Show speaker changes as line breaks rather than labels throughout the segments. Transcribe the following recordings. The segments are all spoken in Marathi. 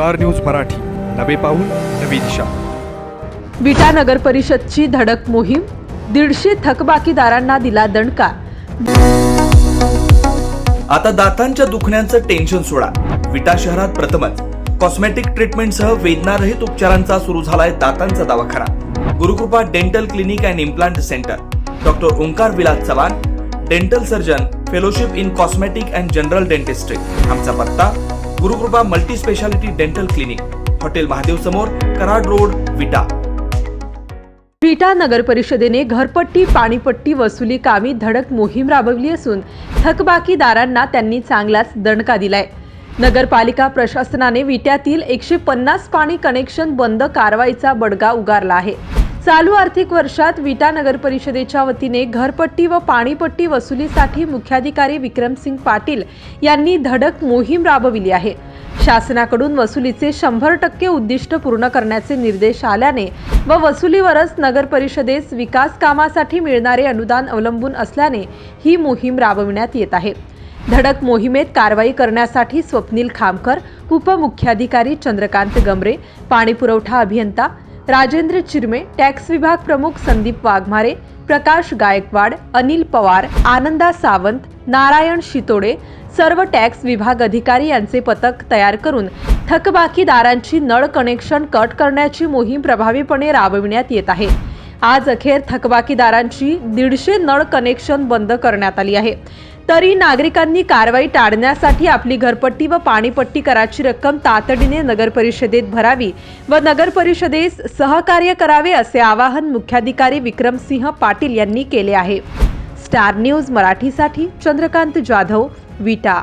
Star news Marathi. नवे पाऊल नवी दिशा.
विटा नगर परिषदची धडक मोहीम दीडशे थकबाकीदारांना दिला दणका.
आता दातांच्या दुखण्याचं टेन्शन सोडा. विटा शहरात प्रथमच. कॉस्मेटिक ट्रीटमेंटसह वेदनारहित उपचारांचा सुरू झालाय दातांचा दवाखाना. Gurukrupa dental clinic and implant centre doctor Omkar Vilas Chavan dental surgeon fellowship in cosmetic and general dentistry आमचा पत्ता Gurukrupa multi speciality dental clinic hotel Mahadev समोर कराड रोड विटा.
विटा नगर परिषदेने घरपट्टी पाणीपट्टी वसुली कामी धडक मोहीम राबवली असून थकबाकीदारांना त्यांनी चांगलाच दणका दिलाय. नगरपालिका प्रशासनाने विट्यातील एकशे पन्नास पाणी कनेक्शन बंद कारवाईचा बडगा उगारला आहे. चालू आर्थिक वर्षात विटा नगर परिषदेच्या वतीने घरपट्टी व पाणीपट्टी वसुलीसाठी मुख्याधिकारी विक्रमसिंग पाटील यांनी धडक मोहीम राबविली आहे. शासनाकडून वसुलीचे शंभर टक्के उद्दिष्ट पूर्ण करण्याचे निर्देश आल्याने व वसुलीवरच नगर परिषदेस विकास कामासाठी मिळणारे अनुदान अवलंबून असल्याने ही मोहीम राबविण्यात येत आहे. धडक मोहिमेत कारवाई करण्यासाठी स्वप्नील खामकर उपमुख्याधिकारी चंद्रकांत गमरे पाणीपुरवठा अभियंता राजेंद्र चिरमे टॅक्स विभाग प्रमुख संदीप वाघमारे प्रकाश गायकवाड अनिल पवार आनंदा सावंत नारायण शितोडे सर्व टॅक्स विभाग अधिकारी यांचे पथक तयार करून थकबाकीदारांची नळ कनेक्शन कट करण्याची मोहीम प्रभावीपणे राबविण्यात येत आहे. आज अखेर थकबाकीदारांची दीडशे नळ कनेक्शन बंद करण्यात आली आहे. तरी नागरिकांनी कारवाई टाळण्यासाठी आपली घरपट्टी व पाणीपट्टी कराची रक्कम तातडीने नगरपरिषदेत भरावी व नगरपरिषदेस सहकार्य करावे असे आवाहन मुख्याधिकारी विक्रमसिंह पाटील यांनी केले आहे. स्टार न्यूज मराठीसाठी चंद्रकांत जाधव विटा.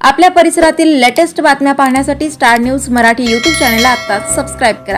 आपल्या परिसरातील लेटेस्ट बातम्या पाहण्यासाठी स्टार न्यूज मराठी यूट्यूब चॅनलला आत्ताच सबस्क्राईब करा.